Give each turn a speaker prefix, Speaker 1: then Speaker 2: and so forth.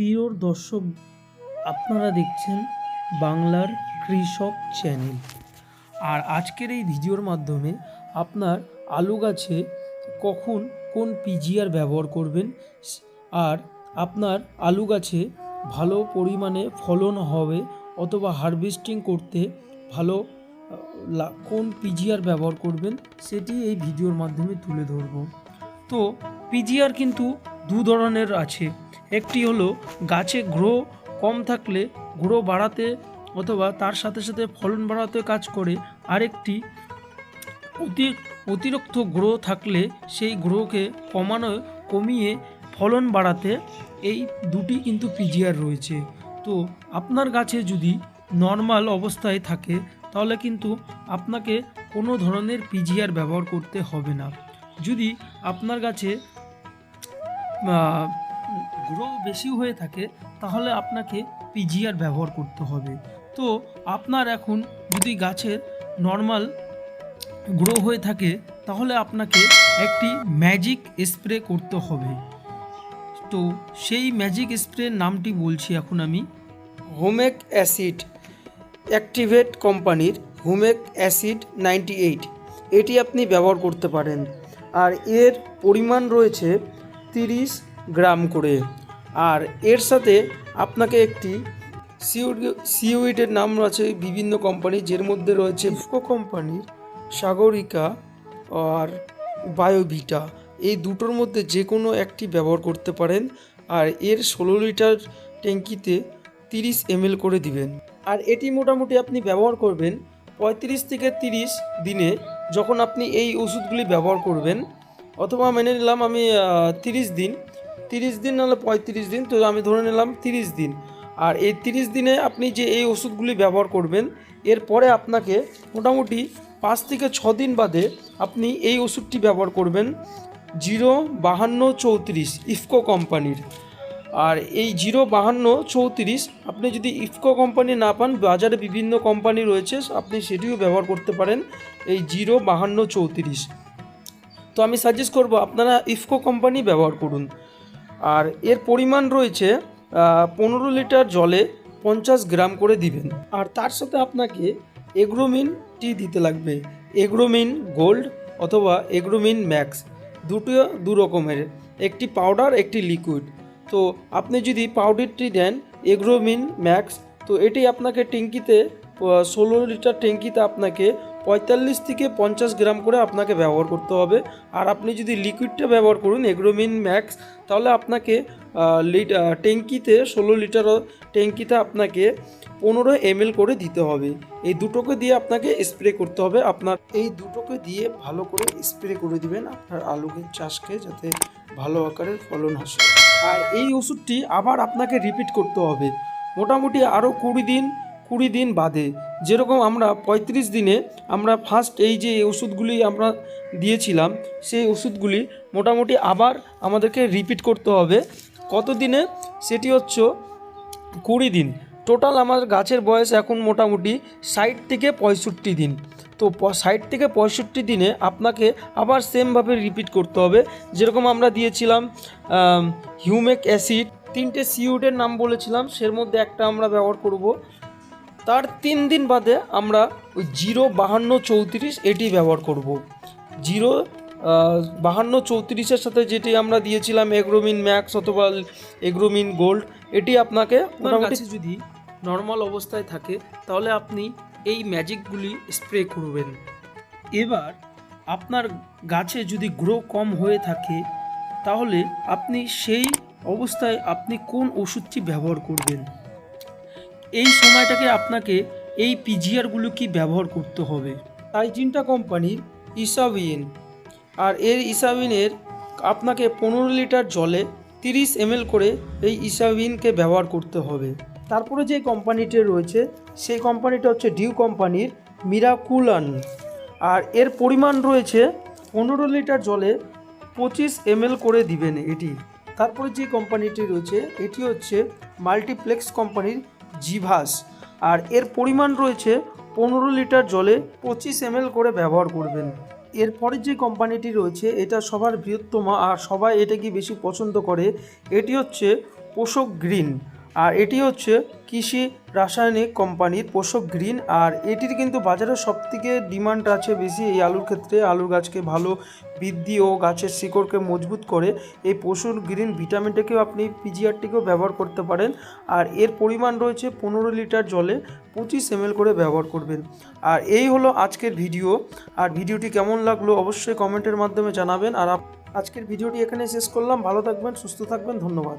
Speaker 1: প্রিয় দর্শক আপনারা দেখছেন বাংলার কৃষক চ্যানেল। আর আজকের এই ভিডিওর মাধ্যমে আপনার আলু গাছে কখন কোন পিজিআর ব্যবহার করবেন, আর আপনার আলু গাছে ভালো পরিমাণে ফলন হবে অথবা হারভেস্টিং করতে ভালো কোন পিজিআর ব্যবহার করবেন, সেটি এই ভিডিওর মাধ্যমে তুলে ধরব। তো পিজিআর কিন্তু দু ধরনের আছে। একটি হলো, গাছে গ্রো কম থাকলে গ্রো বাড়াতে অথবা তার সাথে সাথে ফলন বাড়াতে কাজ করে। আরেকটি, অতি, অতিরিক্ত গ্রো থাকলে সেই গ্রোকে কমানো, কমিয়ে ফলন বাড়াতে। এই দুটি কিন্তু পিজিআর রয়েছে। তো আপনার গাছে যদি নর্মাল অবস্থায় থাকে, তাহলে কিন্তু আপনাকে কোনো ধরনের পিজিআর ব্যবহার করতে হবে না। যদি আপনার গাছে গ্রো বেশি হয়ে থাকে, তাহলে আপনাকে পিজিআর ব্যবহার করতে হবে। তো আপনার এখন যদি গাছের নর্মাল গ্রো হয়ে থাকে, তাহলে আপনাকে একটি ম্যাজিক স্প্রে করতে হবে। তো সেই ম্যাজিক স্প্রের নামটি বলছি এখন আমি।
Speaker 2: হোমেক অ্যাসিড অ্যাক্টিভেট কোম্পানির হোমেক অ্যাসিড নাইনটি এইট। এটি আপনি ব্যবহার করতে পারেন। আর এর পরিমাণ রয়েছে তিরিশ গ্রাম করে। আর এর সাথে আপনাকে একটি সিউড সিউইটের নাম আছে বিভিন্ন কোম্পানি যের মধ্যে রয়েছে ইফকো কোম্পানির, সাগরিকা আর বায়োভিটা। এই দুটোর মধ্যে যে কোনো একটি ব্যবহার করতে পারেন। আর এর ষোলো লিটার ট্যাঙ্কিতে তিরিশ এমএল করে দিবেন। আর এটি মোটামুটি আপনি ব্যবহার করবেন পঁয়ত্রিশ থেকে তিরিশ দিনে, যখন আপনি এই ওষুধগুলি ব্যবহার করবেন। অথবা মেনে নিলাম আমি তিরিশ দিন। তিরিশ দিন নাহলে পঁয়ত্রিশ দিন, তো আমি ধরে নিলাম তিরিশ দিন। আর এই তিরিশ দিনে আপনি যে এই ওষুধগুলি ব্যবহার করবেন এরপরে আপনাকে মোটামুটি পাঁচ থেকে ছ দিন বাদে আপনি এই ওষুধটি ব্যবহার করবেন, জিরো বাহান্ন চৌত্রিশ ইফকো কোম্পানির। আর এই জিরো বাহান্ন চৌত্রিশ আপনি যদি ইফকো কোম্পানি না পান, বাজারে বিভিন্ন কোম্পানি রয়েছে, আপনি সেটিও ব্যবহার করতে পারেন, এই জিরো বাহান্ন চৌত্রিশ। তো আমি সাজেস্ট করব, আপনারা ইফকো কোম্পানি ব্যবহার করুন। আর এর পরিমাণ রয়েছে পনেরো লিটার জলে পঞ্চাশ গ্রাম করে দিবেন। আর তার সাথে আপনাকে এগ্রোমিন টি দিতে লাগবে। এগ্রোমিন গোল্ড অথবা এগ্রোমিন ম্যাক্স দুটো দু রকমের, একটি পাউডার একটি লিকুইড তো আপনি যদি পাউডারটি দেন এগ্রোমিন ম্যাক্স তো এটি আপনাকে ট্যাঙ্কিতে ষোলো লিটার ট্যাঙ্কিতে আপনাকে পঁয়তাল্লিশ থেকে পঞ্চাশ গ্রাম করে আপনাকে ব্যবহার করতে হবে। আর আপনি যদি লিকুইডটা ব্যবহার করুন, এগ্রোমিন ম্যাক্স, তাহলে আপনাকে ট্যাঙ্কিতে, ষোলো লিটার ট্যাঙ্কিতে আপনাকে পনেরো এমএল করে দিতে হবে। এই দুটোকে দিয়ে আপনাকে স্প্রে করতে হবে। আপনার এই দুটোকে দিয়ে ভালো করে স্প্রে করে দিবেন আপনার আলুকে চাষকে, যাতে ভালো আকারের ফলন আসে। আর এই ওষুধটি আবার আপনাকে রিপিট করতে হবে। মোটামুটি আরও কুড়ি দিন কুড়ি দিন বাদে। যেরকম আমরা পঁয়ত্রিশ দিনে আমরা ফার্স্ট এই যে ওষুধগুলি আমরা দিয়েছিলাম, সেই ওষুধগুলি মোটামুটি আবার আমাদেরকে রিপিট করতে হবে। কত দিনে সেটি হচ্ছে কুড়ি দিন। টোটাল আমার গাছের বয়স এখন মোটামুটি ষাট থেকে পঁয়ষট্টি দিন। তো ষাট থেকে পঁয়ষট্টি দিনে আপনাকে আবার সেমভাবে রিপিট করতে হবে। যেরকম আমরা দিয়েছিলাম হিউমেক অ্যাসিড তিনটে সিউডের নাম বলেছিলাম, সের মধ্যে একটা আমরা ব্যবহার করব। তার তিন দিন বাদে আমরা ওই জিরো বাহান্ন চৌত্রিশ এটি ব্যবহার করব। জিরো বাহান্ন চৌত্রিশের সাথে যেটি আমরা দিয়েছিলাম এগ্রোমিন ম্যাক্স অথবা এগ্রোমিন গোল্ড এটি আপনাকে মোটামুটি
Speaker 1: যদি নর্মাল অবস্থায় থাকে তাহলে আপনি এই ম্যাজিকগুলি স্প্রে করবেন। এবার আপনার গাছে যদি গ্রো কম হয়ে থাকে তাহলে আপনি সেই অবস্থায় আপনি কোন ওষুধটি ব্যবহার করবেন? এই সময়টাকে আপনাকে এই পিজিআরগুলো কি ব্যবহার করতে হবে?
Speaker 2: তাই টাইজিনটা কোম্পানির ইসাবিন। আর এর ইসাবিনের আপনাকে পনেরো লিটার জলে তিরিশ এমএল করে এই ইসাবিনকে ব্যবহার করতে হবে। তারপরে যে কোম্পানিটি রয়েছে, সেই কোম্পানিটা হচ্ছে ডিউ কোম্পানির মিরাকুলান। আর এর পরিমাণ রয়েছে পনেরো লিটার জলে পঁচিশ এমএল করে দিবেন এটি। তারপরে যে কোম্পানিটি রয়েছে, এটি হচ্ছে মাল্টিপ্লেক্স কোম্পানির জিভাস। আর এর পরিমাণ রয়েছে পনেরো লিটার জলে পঁচিশ এম করে ব্যবহার করবেন। এরপরে যে কোম্পানিটি রয়েছে, এটা সবার বৃহত্তম আর সবাই এটাকে বেশি পছন্দ করে, এটি হচ্ছে পোষক গ্রিন। আর এটি হচ্ছে কৃষি রাসায়নিক কোম্পানির পোষক গ্রিন, আর এটির কিন্তু বাজারে সবথেকে ডিমান্ড আছে বেশি এই আলুর ক্ষেত্রে। আলুর গাছকে ভালো বৃদ্ধি ও গাছের শিকড়কে মজবুত করে এই পশুর গ্রিন ভিটামিনটাকেও আপনি পিজিআরটিকেও ব্যবহার করতে পারেন। আর এর পরিমাণ রয়েছে পনেরো লিটার জলে পঁচিশ এম করে ব্যবহার করবেন। আর এই হলো আজকের ভিডিও। আর ভিডিওটি কেমন লাগল অবশ্যই কমেন্টের মাধ্যমে জানাবেন। আর আজকের ভিডিওটি এখানে শেষ করলাম। ভালো থাকবেন, সুস্থ থাকবেন, ধন্যবাদ।